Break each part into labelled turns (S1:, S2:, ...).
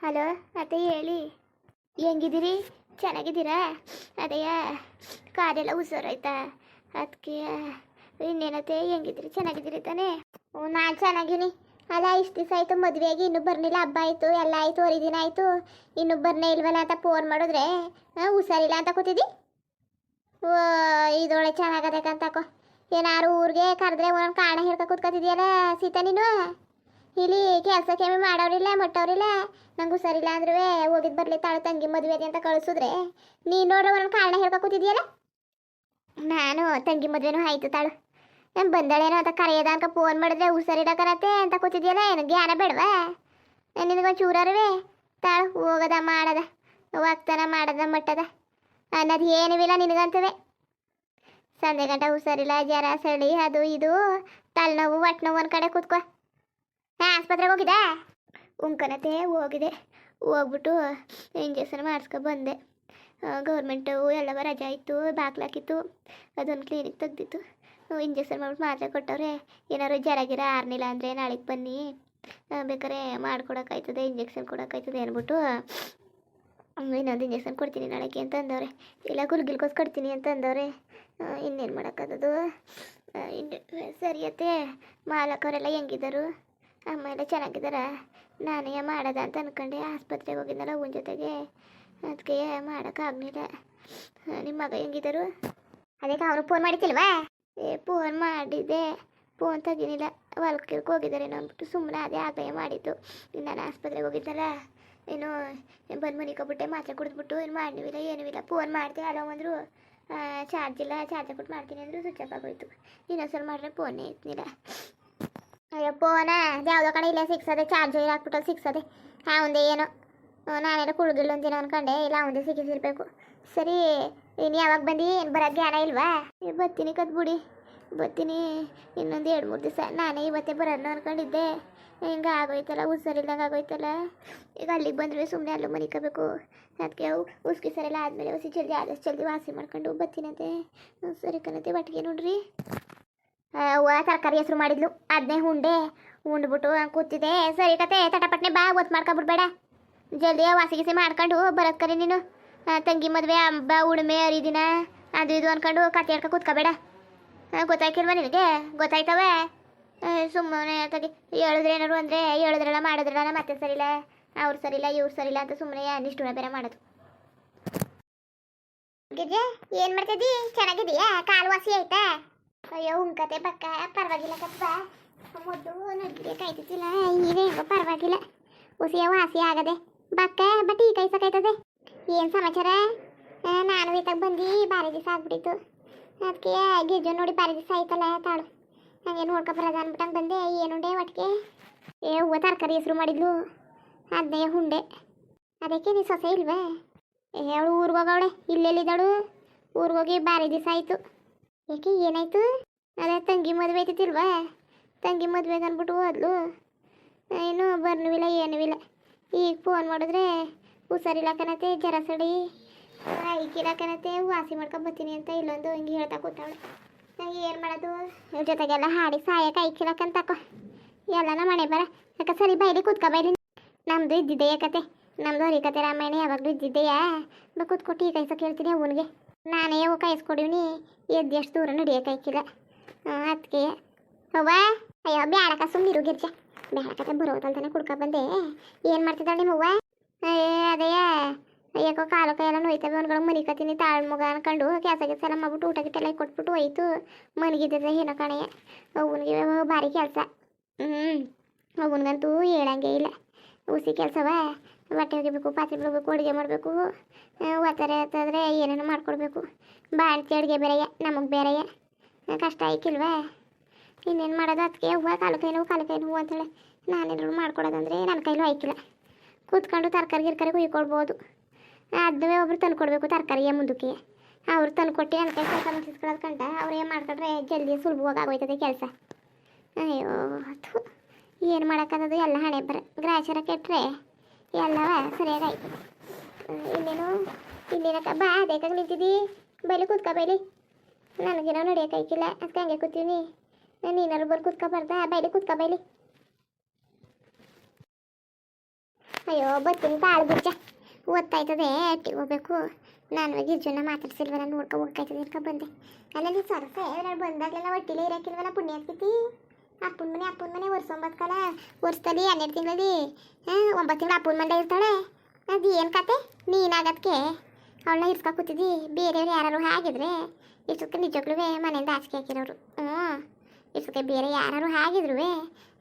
S1: Hello ಅತ್ತೆ ಹೇಳಿ. ಹೆಂಗಿದ್ದೀರಿ? ಚೆನ್ನಾಗಿದ್ದೀರಾ? ಅದೇಯ, ಕಾರೆಲ್ಲ ಹುಷಾರಾಯ್ತಾ ಅದಕ್ಕೆ ಇನ್ನೇನತ್ತೆ, ಹೆಂಗಿದ್ದೀರಿ? ಚೆನ್ನಾಗಿದ್ದೀರಿ ತಾನೇ? ಹ್ಞೂ ನಾನು ಚೆನ್ನಾಗಿನಿ. ಅಲ್ಲ, ಇಷ್ಟು ದಿವಸ ಆಯಿತು, ಮದುವೆಯಾಗಿ ಇನ್ನೂ ಬರ್ನಿಲ್ಲ ಹಬ್ಬ ಆಯಿತು, ಎಲ್ಲ ಆಯಿತು ದಿನ ಆಯಿತು. ಇನ್ನೂ ಬರ್ನೇ ಇಲ್ವಲ್ಲ ಅಂತ ಫೋನ್ ಮಾಡಿದ್ರೆ ಹುಷಾರಿಲ್ಲ ಅಂತ ಕೂತಿದ್ದಿ? ಓ ಇದೊಳೆ ಚೆನ್ನಾಗದಕ್ಕಂತಕೋ ಏನಾರು ಊರಿಗೆ ಕರೆದ್ರೆ ಒಂದೊಂದು ಕಾರಣ ಹೇಳ್ಕೊ ಕೂತ್ಕೊತಿದ್ಯಲ್ಲ ಸೀತಾ ನೀನು? ಇಲ್ಲಿ ಕೆಲಸ ಕೆಮ್ಮಿ ಮಾಡೋರಿಲ್ಲ ಮಟ್ಟವ್ರಿಲ್ಲ ನಂಗೆ ಸರಿಲ್ಲ ಅಂದ್ರೂ ಹೋಗಿದ್ ಬರ್ಲಿ ತಾಳು ತಂಗಿ ಮದುವೆ ಅಂತ ಕಳಿಸಿದ್ರೆ. ನೀನು ನೋಡೋ ಒಂದ್ ಕಾರಣ ಹೇಳ್ಕೊ ಕೂತಿದ್ಯಲ್ಲ? ನಾನು ತಂಗಿ ಮದುವೆನೂ ಆಯ್ತು ತಾಳು. ನಾನು ಬಂದಳೇನೋ ಅಂತ ಕರೆಯದ ಅನ್ಕ ಫೋನ್ ಮಾಡಿದ್ರೆ ಹುಷಾರಿಡಕರತ್ತೆ ಅಂತ ಕೂತಿದ್ಯಲ್ಲ, ಏನು ಜ್ಞಾನ ಬೇಡವಾ? ನಿನಗೊಂದು ಚೂರರುವೆ ತಾಳು, ಹೋಗದ, ಮಾಡದ. ಹೋಗ್ತಾನ ಮಾಡದ, ಮಟ್ಟದ. ಅನ್ನೋದು ಏನಿಲ್ಲ ನಿನಗಂತವೆ. ಸಂಜೆ ಗಂಟ ಹುಷಾರಿಲ್ಲ ಜರ ಸಳಿ ಅದು ಇದು. ತಲೆನೋವು ಒಟ್ಟು ನೋವು ಒಂದು ಕಡೆ ಕೂತ್ಕೋ. ಹಾಂ ಆಸ್ಪತ್ರೆಗೆ ಹೋಗಿದ್ದೆ. ಉಂಕನತೆ ಹೋಗಿದೆ. ಹೋಗ್ಬಿಟ್ಟು ಇಂಜೆಕ್ಷನ್ ಮಾಡಿಸ್ಕೊ ಬಂದೆ. ಗೌರ್ಮೆಂಟು ಎಲ್ಲವ ರಜೆ ಇತ್ತು ಬಾಗ್ಲಾಕಿತ್ತು ಅದೊಂದು ಕ್ಲಿನಿಕ್ ತೆಗ್ದಿತ್ತು. ಇಂಜೆಕ್ಷನ್ ಮಾಡ್ಬಿಟ್ಟು ಮಾತ್ರೆ ಕೊಟ್ಟವ್ರೆ, ಏನಾದ್ರು ಜ್ವರ ಗಿರ ಆರ್ನಿಲ್ಲ ಅಂದರೆ ನಾಳೆಗೆ ಬನ್ನಿ. ಬೇಕಾದ್ರೆ ಮಾಡ್ಕೊಡೋಕ್ಕಾಯ್ತದೆ, ಇಂಜೆಕ್ಷನ್ ಕೊಡೋಕ್ಕಾಯ್ತದೆ ಅಂದ್ಬಿಟ್ಟು ಇನ್ನೊಂದು ಇಂಜೆಕ್ಷನ್ ಕೊಡ್ತೀನಿ ನಾಳೆಗೆ ಅಂತ ಅಂದವ್ರೆ. ಇಲ್ಲ, ಗುಲ್ಗಿಲ್ಕೋಸ್ ಕೊಡ್ತೀನಿ ಅಂತ ಅಂದವ್ರೆ. ಇನ್ನೇನು ಮಾಡೋಕ್ಕಾಗೋದು ಇನ್ನು, ಸರಿಯತ್ತೆ. ಮಾಲಕವರೆಲ್ಲ ಹೆಂಗಿದ್ದಾರೆ? ಅಮ್ಮ ಎಲ್ಲ ಚೆನ್ನಾಗಿದ್ದಾರ? ನಾನೇ ಮಾಡೋದ ಅಂತ ಅನ್ಕೊಂಡೆ. ಆಸ್ಪತ್ರೆಗೆ ಹೋಗಿದ್ನಲ್ಲ ಅವನ ಜೊತೆಗೆ. ಅದಕ್ಕೆ ಮಾಡೋಕ್ಕಾಗಲಿಲ್ಲ ನಿಮ್ಮ ಮಗ ಹೆಂಗಿದ್ದರು? ಅದಕ್ಕೆ ಅವನು ಫೋನ್ ಮಾಡಿದ್ದಿಲ್ವಾ? ಏ ಫೋನ್ ಮಾಡಿದ್ದೆ. ಫೋನ್ ತೆಗೀನಿಲ್ಲ ಹೊಲಕ್ಕೆ ಹೋಗಿದ್ದಾರೇನೋ ಅಂದ್ಬಿಟ್ಟು ಸುಮ್ಮನೆ ಅದೇ ಆಗ ಮಾಡಿದ್ದು. ಇನ್ನು ನಾನು ಆಸ್ಪತ್ರೆಗೆ ಹೋಗಿದ್ದಲ್ಲ. ಏನು ಬಂದು ಮನಿಕೊಬಿಟ್ಟೆ ಮಾತ್ರೆ ಕುಡಿದ್ಬಿಟ್ಟು. ಏನು ಮಾಡಿವಿಲ್ಲ ಏನೂ ಇಲ್ಲ. ಫೋನ್ ಮಾಡ್ದೆ ಅಲ್ಲ ಅಂದರು. ಚಾರ್ಜ್ ಇಲ್ಲ ಚಾರ್ಜ್ ಕೊಟ್ಟು ಮಾಡ್ತೀನಿ ಅಂದರು ಸ್ವಿಚ್ ಆಫ್ ಆಗೋಯ್ತು. ಇನ್ನೊಂದ್ಸಲ ಮಾಡಿದ್ರೆ ಫೋನೇ ಇರ್ತಿಲ್ಲ. ಅಯ್ಯೋ ಫೋನ ಯಾವುದೋ ಕಡೆ ಇಲ್ಲೇ ಸಿಕ್ಸದೆ ಚಾರ್ಜರ್ ಹಾಕ್ಬಿಟ್ಟು ಸಿಕ್ಸದೆ ಅವಂದೇ ಏನೋ. ಏನು ನಾನೆಲ್ಲ ಕುಳ್ಗಿಲ್ಲ ಒಂದಿನ ಅನ್ಕೊಂಡೆ ಇಲ್ಲ ಅವಂದೇ ಸಿಕ್ಕಿಸಿರ್ಬೇಕು ಸರಿ ಇನ್ನು ಯಾವಾಗ ಬಂದು? ಏನು ಬರೋ ಜ್ಞಾನ ಇಲ್ವಾ? ಏ, ಬರ್ತೀನಿ ಕದ್ಬಿಡಿ. ಬರ್ತೀನಿ ಇನ್ನೊಂದು ಎರಡು ಮೂರು ದಿವಸ. ನಾನೇ ಇವತ್ತೇ ಬರೋಣ ಅನ್ಕೊಂಡಿದ್ದೆ. ಹಿಂಗೆ ಆಗೋಯ್ತಲ್ಲ ಹುಷಾರಿಲ್ದಂಗೆ ಆಗೋಯ್ತಲ್ಲ. ಈಗ ಅಲ್ಲಿಗೆ ಬಂದರೆ ಸುಮ್ಮನೆ ಅಲ್ಲೂ ಮನಿಕೋಬೇಕು. ಅದಕ್ಕೆ ಉಸ್ಕಿ ಸರೆಲ್ಲ ಆದಮೇಲೆ ಹೊಸಿ ಜಲ್ದಿ ಆದಷ್ಟು ಜಲ್ದಿ ವಾಸಿ ಮಾಡ್ಕೊಂಡು ಬರ್ತೀನಂತೆ. ಸರಿ ಕಣತೆ ಒಟ್ಟಿಗೆ ನೋಡ್ರಿ. ತರಕಾರಿ ಹೆಸರು ಮಾಡಿದ್ಲು. ಅದನ್ನೇ ಉಂಡೆ. ಉಂಡ್ಬಿಟ್ಟು ಕೂತಿದೆ ಸರಿ ಕತೆ, ತಟಪಟ್ನೆ ಬಾ ಒತ್ತು ಮಾಡ್ಕೊಬಿಡ್ಬೇಡ. ಜಲ್ದಿ ವಾಸಿ ಗೀಸಿ ಮಾಡ್ಕೊಂಡು ಬರೋದ್ ನೀನು. ತಂಗಿ ಮದುವೆ, ಹಬ್ಬ ಉಳುಮೆ ಅರಿದಿನ ಅದು ಇದು ಅನ್ಕೊಂಡು ಕತೆ ಹೇಳ್ಕೊ ಕೂತ್ಕೋಬೇಡ. ಗೊತ್ತಾಯ್ತಿಲ್ವ ನಿನಗೆ? ಗೊತ್ತಾಯ್ತವೆ? ಸುಮ್ಮನೆ ತಗಿ ಹೇಳಿದ್ರೆ ಏನಾರು ಅಂದರೆ, ಹೇಳಿದ್ರಲ್ಲ, ಮಾಡಿದ್ರಲ್ಲ ಮತ್ತೆ ಸರಿಲ್ಲ. ಅವ್ರು ಸರಿಲ್ಲ, ಇವ್ರು ಸರಿಲ್ಲ ಅಂತ ಸುಮ್ಮನೆ ನಿಷ್ಠುರ ಬೇರೆ ಮಾಡೋದು. ಗಿರ್ಜೆ ಏನು ಮಾಡ್ತಿದ್ದಿ? ಚೆನ್ನಾಗಿದೀಯಾ ಕಾಲು ವಾಸಿ ಆಯ್ತಾ? ಅಯ್ಯೋ ಉಂಕತೆ ಪಕ್ಕ. ಪರವಾಗಿಲ್ಲ ಕಪ್ಪ ಮೊದಲು ನಡ್ಬೇಕಾಯ್ತಿಲ್ಲ ಹೆಂಗೋ ಪರವಾಗಿಲ್ಲ. ಹುಸಿಯ ವಾಸಿ ಆಗದೆ. ಬಕ್ಕ ಬಟ್ ಈ ಕೈಸಕಾಯ್ತದೆ ಏನು ಸಮಾಚಾರ? ನಾನು ಈತಾಗ ಬಂದು ಬಾರಿ ದಿವಸ ಆಗ್ಬಿಟ್ಟಿತ್ತು. ಅದಕ್ಕೆ ಗಿರ್ಜು ನೋಡಿ ಬಾರಿ ದಿವಸ ಆಯ್ತಲ್ಲ, ತಾಳು. ಹಂಗೆ ನೋಡ್ಕೊ ಬರೋದ ಅಂದ್ಬಿಟ್ಟಂಗೆ ಬಂದೆ. ಏನುಂಡೆ ಒಟ್ಟಿಗೆ ಏ, ಹೂವು ತರಕಾರಿ ಹೆಸರು ಮಾಡಿದ್ಲು. ಅದನ್ನೇ ಹುಂಡೆ ಅದಕ್ಕೆ ನೀ ಸೊಸೆ ಇಲ್ವೇ? ಅವಳು ಊರಿಗೆ ಹೋಗವಳೆ. ಇಲ್ಲೆಲ್ಲಿದ್ದಾಳು? ಊರಿಗೋಗಿ ಬಾರಿ ದಿವಸ ಆಯಿತು. ಯಾಕೆ ಏನಾಯ್ತು? ಅದೇ ತಂಗಿ ಮದುವೆ ಐತಿಲ್ವಾ ತಂಗಿ ಮದುವೆ ಅಂದ್ಬಿಟ್ಟು ಹೋದ್ಲು. ಏನು ಬರ್ನುವಿಲ್ಲ ಏನೂ ಇಲ್ಲ ಈಗ ಫೋನ್ ಮಾಡಿದ್ರೆ ಹುಷಾರಿಲ್ಲ ಕಣತೆ ಜರ ಸಡಿ. ಐಕಿಲ್ಲ ಕಣತೆ ವಾಸಿ ಮಾಡ್ಕೊಂಡು ಬರ್ತೀನಿ ಅಂತ ಇಲ್ಲೊಂದು ಹಿಂಗೆ ಹೇಳ್ತಾ ಕೂತಾವಳೆ ಏನು ಮಾಡೋದು? ಜೊತೆಗೆಲ್ಲ ಹಾಡಿ ಸಾಯಕ್ಕೆ ಐಕಿಲಕ್ಕಂತಕೋ ಎಲ್ಲನ ಮನೆ ಬರ. ಯಾಕೆ ಸರಿ ಬೈಲಿ, ಕೂತ್ಕೊ ಬೈಲಿ. ನಮ್ಮದು ಇದ್ದಿದ್ದೆ ಯಾಕತೆ ನಮ್ಮದು ಹರಿಕತೆ ರಾಮಾಯಣ ಯಾವಾಗಲೂ ಇದ್ದಿದ್ದೆಯಾ? ಬ ಕೂತ್ಕೊಟ್ಟು ಈ ಕೈಸ ಕೇಳ್ತೀನಿ ಅವನಿಗೆ. ನಾನೇ ಅವು ಕಾಯಿಸ್ಕೊಡಿವ್ನಿ. ಎದ್ದು ಎಷ್ಟು ದೂರ ನಡಿಯೋಕಾಯ್ಕಿಲ್ಲ ಅದಕ್ಕೆ ಅವ್ವ? ಅಯ್ಯೋ ಬ್ಯಾಡಕ ಸುಮ್ಮನಿರು ಗಿರ್ಜ. ಬ್ಯಾಡಕತೆ ಬರೋದಲ್ತಾನೆ ಕುಡ್ಕೊ ಬಂದೆ. ಏನು ಮಾಡ್ತಿದ್ದಾಳೆ ನಿಮ್ಮವ್ವ? ಏ, ಅದೇ. ಯಾಕೋ ಕಾಲು ಕೈಯೆಲ್ಲ ನೋಯ್ತವೆ. ಅವ್ನುಗಳು ಮನಿಕತ್ತೀನಿ. ತಾಳ್ ಮಗ ಅನ್ಕೊಂಡು ಕೆಲಸ ಕೆಲಸ ಎಲ್ಲ ಮಾಡ್ಬಿಟ್ಟು ಊಟ ಗಿಟ್ಟೆಲ್ಲ ಕೊಟ್ಬಿಟ್ಟು ಹೋಯ್ತು. ಮನಗಿದ್ದೆ ಏನೋ ಕಣೆಯ ಅವನಿಗೆ ಭಾರಿ ಕೆಲಸ. ಹ್ಞೂ ಅವನಿಗಂತೂ ಹೇಳಂಗೆ ಇಲ್ಲ. ಹುಸಿ ಕೆಲಸವ? ಬಟ್ಟೆ ಒಗಿಬೇಕು, ಪಾತ್ರೆ ಬಿಡಬೇಕು, ಅಡುಗೆ ಮಾಡಬೇಕು. ಒತ್ತಾರೆ ಅಂತಂದರೆ ಏನೇನೋ ಮಾಡ್ಕೊಡ್ಬೇಕು. ಬಾಳ್ತಿ ಅಡುಗೆ ಬೇರೆಯ ನಮಗೆ ಬೇರೆಯ ಕಷ್ಟ ಆಯ್ಕಿಲ್ವಾ ಇನ್ನೇನು ಮಾಡೋದು? ಅದಕ್ಕೆ ಹೂವು ಕಾಲು ಕೈ ನೋವು ಕಾಲು ಕೈ ನೋವು ಅಂತೇಳಿ ನಾನೇನಾದ್ರು ಮಾಡ್ಕೊಡೋದಂದ್ರೆ ನನ್ನ ಕೈಲೂ ಆಯ್ಕಿಲ್ಲ ಕೂತ್ಕೊಂಡು ತರಕಾರಿ, ಗಿರ್ಕಾರಿ ಕುಯ್ಕೊಳ್ಬೋದು ಅದನ್ನೇ ಒಬ್ರು ತಂದು ಕೊಡಬೇಕು ತರಕಾರಿಯ ಮುಂದಕ್ಕೆ. ಅವ್ರು ತಂದು ಕೊಟ್ಟು ನನ್ನ ಕೈ ಕೆಲಸ ಮುಗಿಸ್ಕೊಳ್ಳೋದು ಕಂಡ ಅವ್ರು ಏನು ಮಾಡ್ಕೊಂಡ್ರೆ ಜಲ್ದಿ ಸುಲಭವಾಗಿ ಆಗೋಯ್ತದೆ ಕೆಲಸ. ಅಯ್ಯೋ, ಥು. ಏನು ಮಾಡೋಕ್ಕಾಗೋದು ಎಲ್ಲ ಹಣೆ ಬರ ಗ್ರಾಚಾರ ಕೆಟ್ಟರೆ ಎಲ್ಲವ ಸರಿಯಾಗಿ ಆಯ್ತು ಇನ್ನೇನು? ಇನ್ನೇನಕ್ಕ? ಬಾ, ಅದೇಕಾಗ ನಿಂತಿದ್ದಿ ಬೈಲಿ, ಕೂತ್ಕ ಬೈಲಿ. ನನಗೇನೋ ನಡೆಯೋಕ್ಕಾಯ್ತಿಲ್ಲ ಅದಕ್ಕೆ ಹಂಗೆ ಕೂತೀವಿ ನೀನಾರು ಬರ್ ಕೂತ್ಕೊಬಾರ್ದ ಬೈಲಿ, ಕೂತ್ಕ ಬೈಲಿ. ಅಯ್ಯೋ ಬರ್ತೀನಿ ತಾಳು ಬುಜ್ಜ. ಓದ್ತಾಯ್ತದೆ ಅಟ್ಟಿಗೆ ಹೋಗ್ಬೇಕು. ನಾನು ಗಿರ್ಜನ್ನ ಮಾತಾಡ್ಸಿಲ್ವಲ್ಲ, ನೋಡ್ಕೊ ಹೋಗ್ತಾಯ್ತದೆ ಇರ್ಕೊ ಬಂದೆ. ಅಲ್ಲ ನೀನು ಸರಸ? ನಾನು ಬಂದಾಗಲೆಲ್ಲ ಒಟ್ಟಿಲೇ ಇರಕ್ಕಿಲ್ವಲ್ಲ ಪುಣ್ಯ ಆಗ್ತೈತಿ ಅಪ್ಪನ ಮನೆ ಅಪ್ಪನ ಮನೆ ವರ್ಷೊಂಬತ್ತು ಕಾಲ, ವರ್ಷದಲ್ಲಿ ಹನ್ನೆರಡು ತಿಂಗಳಲ್ಲಿ, ಹಾಂ, ಒಂಬತ್ತು ತಿಂಗಳು ಅಪ್ಪನ ಮಂಡೆ ಇರ್ತಾಳೆ. ಅದು ಏನು ಕತೆ? ನೀನಾಗದಕ್ಕೆ ಅವಳನ್ನ ಇರ್ಸ್ಕೊ ಕೂತಿದ್ದಿ. ಬೇರೆಯವ್ರು ಯಾರು ಹಾಗಿದ್ರೆ ಇಷ್ಟಕ್ಕೆ ನಿಜವಾಗ್ಲೂ ಮನೆಯಿಂದ ಆಚೆಗೆ ಹಾಕಿರೋರು. ಹ್ಞೂ ಇಷ್ಟಕ್ಕೆ ಬೇರೆ ಯಾರು ಹಾಗಿದ್ರು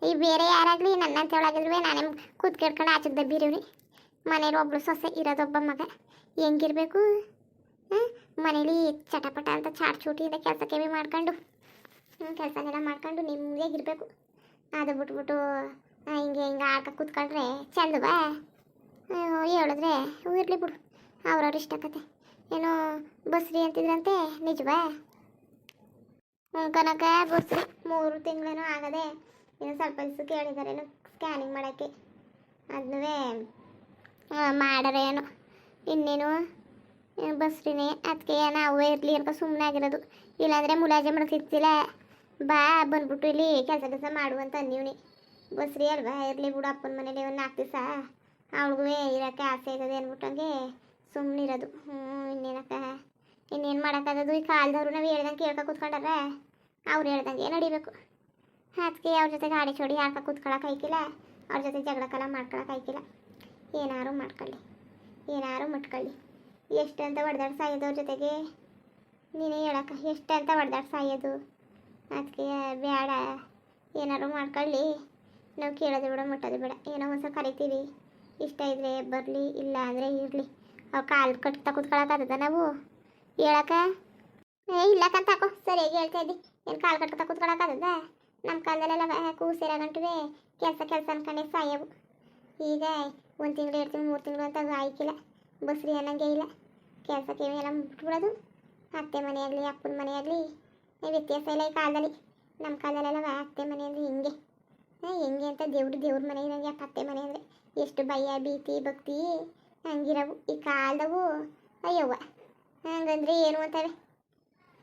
S1: ಈ ಬೇರೆ ಯಾರಾಗಲಿ ನನ್ನಂತ ಹೇಳಾಗಿದ್ರು ನಾನೇ ಕೂತ್ಕೆಡ್ಕೊಂಡು ಆಚೆಗೆ ದಬ್ಬಿರೋರಿ. ಮನೇಲಿ ಒಬ್ಳು ಸೊಸೆ ಇರೋದೊಬ್ಬ ಮಗ. ಹೆಂಗಿರ್ಬೇಕು? ಹಾಂ ಮನೇಲಿ ಚಟಪಟ ಅಂತ ಚಾಟ್ ಚೂಟಿಯಿಂದ ಕೆಲಸಕ್ಕೆ ಬಿ ಮಾಡ್ಕೊಂಡು ಕೆಲಸನೆಲ್ಲ ಮಾಡ್ಕೊಂಡು ನಿಮ್ಮದಿಯಾಗಿರ್ಬೇಕು ಅದು ಬಿಟ್ಬಿಟ್ಟು ಹಿಂಗೆ ಹಿಂಗೆ ಆಟ ಕೂತ್ಕೊಂಡ್ರೆ ಚಂದವಾ ಅಯ್ಯೋ, ಹೇಳಿದ್ರೆ ಇರಲಿ ಬಿಡು. ಅವ್ರವ್ರ ಇಷ್ಟಕತೆ ಏನೋ ಬಸ್ರಿ ಅಂತಿದ್ರಂತೆ ನಿಜವಾ ಕನಕ ಬಸ್ರಿ ಮೂರು ತಿಂಗಳೇನೋ ಆಗದೆ ಇನ್ನು ಸ್ವಲ್ಪ ದಿವಸ ಕೇಳಿದಾರೇನು ಸ್ಕ್ಯಾನಿಂಗ್ ಮಾಡೋಕ್ಕೆ. ಅದನ್ನೇ ಏನೋ. ಇನ್ನೇನು, ಬಸ್ರಿನೇ ಅದಕ್ಕೆ ನಾವು ಇರಲಿ ಅಂತ ಸುಮ್ಮನೆ ಆಗಿರೋದು ಇಲ್ಲಾಂದರೆ ಮುಲಾಜೆ ಮಾಡೋಕ್ಕಿರ್ತಿಲ್ಲ ಬಾ ಬಂದ್ಬಿಟ್ಟು ಇಲ್ಲಿ ಕೆಲಸ ಕೆಲಸ ಮಾಡು ಅಂತ ಅಂದೀವ್ನಿ ಬಸ್ರಿ ಅಲ್ವಾ? ಇರಲಿ ಬಿಡು ಅಪ್ಪನ ಮನೇಲಿ ಒಂದು ನಾಲ್ಕು ದಿವಸ. ಅವಳಿಗೂ ಇರೋಕ್ಕೆ ಆಸೆ ಇರೋದು ಅಂದ್ಬಿಟ್ಟಂಗೆ ಸುಮ್ಮನೆ ಇರೋದು. ಹ್ಞೂ ಇನ್ನೇನಕ್ಕ? ಇನ್ನೇನು ಮಾಡೋಕ್ಕಾಗೋದು ಈ ಕಾಲದವ್ರು ನಾವು ಹೇಳ್ದಂಗೆ ಕೇಳ್ಕೊ ಕೂತ್ಕೊಂಡಾರ? ಅವ್ರು ಹೇಳ್ದಂಗೆ ನಡಿಬೇಕು. ಅದಕ್ಕೆ ಅವ್ರ ಜೊತೆ ಗಾಡಿ ಚೋಡಿ ಹಾಕ ಕೂತ್ಕೊಳಕ್ಕೆ ಆಯ್ಕಿಲ್ಲ. ಅವ್ರ ಜೊತೆ ಜಗಳಕ್ಕೆಲ್ಲ ಮಾಡ್ಕೊಳಕ್ಕೆ ಆಯ್ಕಿಲ್ಲ. ಏನಾರು ಮಾಡ್ಕೊಳ್ಳಿ. ಏನಾರು ಮುಟ್ಕೊಳ್ಳಿ. ಎಷ್ಟು ಅಂತ ಹೊಡೆದಾಡ್ ಸಾಯೋದು ಅವ್ರ ಜೊತೆಗೆ? ನೀನೇ ಹೇಳಕ್ಕ ಎಷ್ಟು ಅಂತ ಹೊಡೆದಾಡ್ ಸಾಯೋದು? ಅದಕ್ಕೆ ಬೇಡ ಏನಾರು ಮಾಡ್ಕೊಳ್ಳಿ. ನಾವು ಕೇಳೋದು ಬೇಡ, ಮುಟ್ಟೋದು ಬೇಡ. ಏನೋ ಒಂದು ಸ್ವಲ್ಪ ಕರಿತೀವಿ. ಇಷ್ಟ ಇದ್ರೆ ಬರಲಿ, ಇಲ್ಲ ಅಂದರೆ ಇರಲಿ. ಅವು ಕಾಲು ಕಟ್ತಾ ಕೂತ್ಕೊಳಕ್ಕಾಗದ ನಾವು? ಹೇಳಕ್ಕ? ಏ ಇಲ್ಲಕ್ಕಂತ ಹಾಕೋ. ಸರಿಯಾಗಿ ಹೇಳ್ತಾ ಇದ್ದಿ. ಏನು ಕಾಲು ಕಟ್ಕೊತಾ ಕೂತ್ಕೊಳಕ್ಕಾಗದ ನಮ್ಮ ಕಾಲದಲ್ಲೆಲ್ಲ ಕೂಸಿರ ಗಂಟುವೆ ಕೆಲಸ ಕೆಲಸ ಅನ್ಕೊಂಡೆ ಸಾಯವು. ಈಗ ಒಂದು ತಿಂಗಳು, ಎರಡು ತಿಂಗಳು, ಮೂರು ತಿಂಗಳು ಅಂತ ಆಯ್ಕಿಲ್ಲ. ಬಸ್ರಿ ಅನ್ನಂಗೆ ಇಲ್ಲ. ಕೆಲಸ ಕೇಳಿ ಎಲ್ಲ ಮುಟ್ಬಿಡೋದು. ಅತ್ತೆ ಮನೆಯಾಗಲಿ ಅಪ್ಪನ ಮನೆಯಾಗಲಿ ವ್ಯತ್ಯಾಸ ಇಲ್ಲ ಈ ಕಾಲದಲ್ಲಿ. ನಮ್ಮ ಕಾಲದಲ್ಲೆಲ್ಲ ಅತ್ತೆ ಮನೆ ಅಂದರೆ ಹಿಂಗೆ. ಹೆಂಗೆ ಅಂತ ದೇವ್ರು, ದೇವ್ರ ಮನೆ ಇರಂಗೆ ಅತ್ತೆ ಮನೆ ಅಂದರೆ ಎಷ್ಟು ಭಯ, ಭೀತಿ, ಭಕ್ತಿ ಹಂಗಿರವು. ಈ ಕಾಲದವು ಅಯ್ಯವ್ವ, ಹಂಗಂದ್ರೆ ಏನು ಅಂತವೆ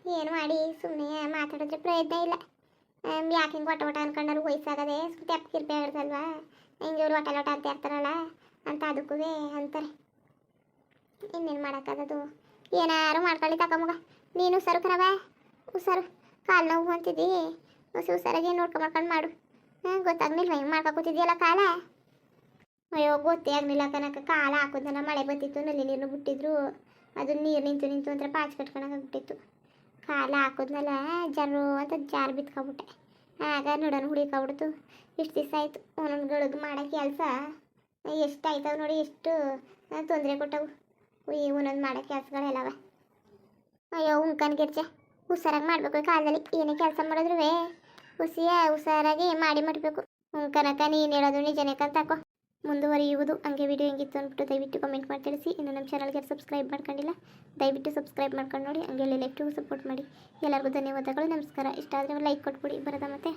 S1: ಏನು ಮಾಡಿ ಸುಮ್ಮನೆ ಮಾತಾಡಿದ್ರೆ ಪ್ರಯತ್ನ ಇಲ್ಲ. ಯಾಕೆ ಹಿಂಗೆ ಒಟ ಒಟ ಅನ್ಕೊಂಡಾರು ವಯಸ್ಸಾಗದೆ ಸ್ವಲ್ಪ ಕಿರ್ಪೆ ಆಗಿರ್ತಲ್ವಾ ಹಿಂಗೆ ಇವ್ರು ಒಟ ಲೋಟ ಅಂತ ಇರ್ತಾರಲ್ಲ ಅಂತ ಅದಕ್ಕೂ ಅಂತಾರೆ. ಇನ್ನೇನು ಮಾಡೋಕ್ಕಾಗದು ಏನಾರು ಮಾಡ್ಕೊಳ್ಳಿ ತಕೊಂಬಗ ನೀನು ಹುಷಾರು ಕಣವ ಹುಷಾರು. ಕಾಲು ನೋವು ಅಂತಿದ್ದಿ ಹೊಸ ಹುಷಾರಾಗಿ ನೋಡ್ಕೊ ಮಾಡ್ಕೊಂಡು ಮಾಡು. ಹಾಂ, ಗೊತ್ತಾಗ್ಲಿಲ್ವ ಹಿಂಗೆ ಮಾಡ್ಕೊ ಕೂತಿದ್ಯಲ್ಲ ಕಾಲ? ಅಯ್ಯೋ, ಗೊತ್ತೇ ಆಗಲಿಲ್ಲ ಕನಕ ಕಾಲ ಹಾಕೋದನ್ನ ಮಳೆ ಬತ್ತಿತ್ತು ನಲ್ಲಿ ನೀರು ಬಿಟ್ಟಿದ್ರು. ಅದು ನೀರು ನಿಂತು ನಿಂತು ಅಂದ್ರೆ ಪಾಚ್ ಕಟ್ಕೊಳಕ್ಕಾಗ್ಬಿಟ್ಟಿತ್ತು ಕಾಲ ಹಾಕೋದ್ನಲ್ಲ ಜರು ಅಂತ ಜಾರು ಬಿತ್ಕೊಬಿಟ್ಟೆ ಆಗ ನೋಡೋಣ ಹುಡಿಕೊಬಿಡ್ತು ಇಷ್ಟು ದಿವಸ ಆಯಿತು. ಒಂದೊಂದು ಗಳಿಗೆ ಮಾಡೋ ಕೆಲಸ. ಎಷ್ಟು ಆಯ್ತವೆ ನೋಡಿ, ಎಷ್ಟು ತೊಂದರೆ ಕೊಟ್ಟವು. ಈ ಒಂದೊಂದು ಮಾಡೋ ಕೆಲಸಗಳೆಲ್ಲವ ಅಯ್ಯೋ ಉಂಕನ್ ಗಿರ್ಜೆ ಹುಷಾರಾಗಿ ಮಾಡಬೇಕು. ಕಾಲದಲ್ಲಿ ಏನೇ ಕೆಲಸ ಮಾಡಿದ್ರು ಹುಸಿಯ ಹುಷಾರಾಗಿ ಮಾಡಿ ಮಾಡಬೇಕು ಕನಕ, ನೀನು ಹೇಳೋದು ನಿಜನೇ ಕಲ್ತಾಕೋ ಮುಂದುವರಿಯುವುದು. ಹಂಗೆ ವಿಡಿಯೋ ಹೆಂಗಿತ್ತು ಅಂದ್ಬಿಟ್ಟು ದಯವಿಟ್ಟು ಕಮೆಂಟ್ ಮಾಡಿ, ತಿಳಿಸಿ. ಇನ್ನು ನಮ್ಮ ಚಾನಲ್ಗೆ ಸಬ್ಸ್ಕ್ರೈಬ್ ಮಾಡ್ಕೊಂಡಿಲ್ಲ, ದಯವಿಟ್ಟು ಸಬ್ಸ್ಕ್ರೈಬ್ ಮಾಡ್ಕೊಂಡು ನೋಡಿ. ಹಂಗೆ ಲೈಕ್ ಸಪೋರ್ಟ್ ಮಾಡಿ. ಎಲ್ಲರಿಗೂ ಧನ್ಯವಾದಗಳು. ನಮಸ್ಕಾರ. ಇಷ್ಟ ಆದರೆ ಲೈಕ್ ಕೊಟ್ಬಿಡಿ. ಬರೋದ ಮತ್ತೆ.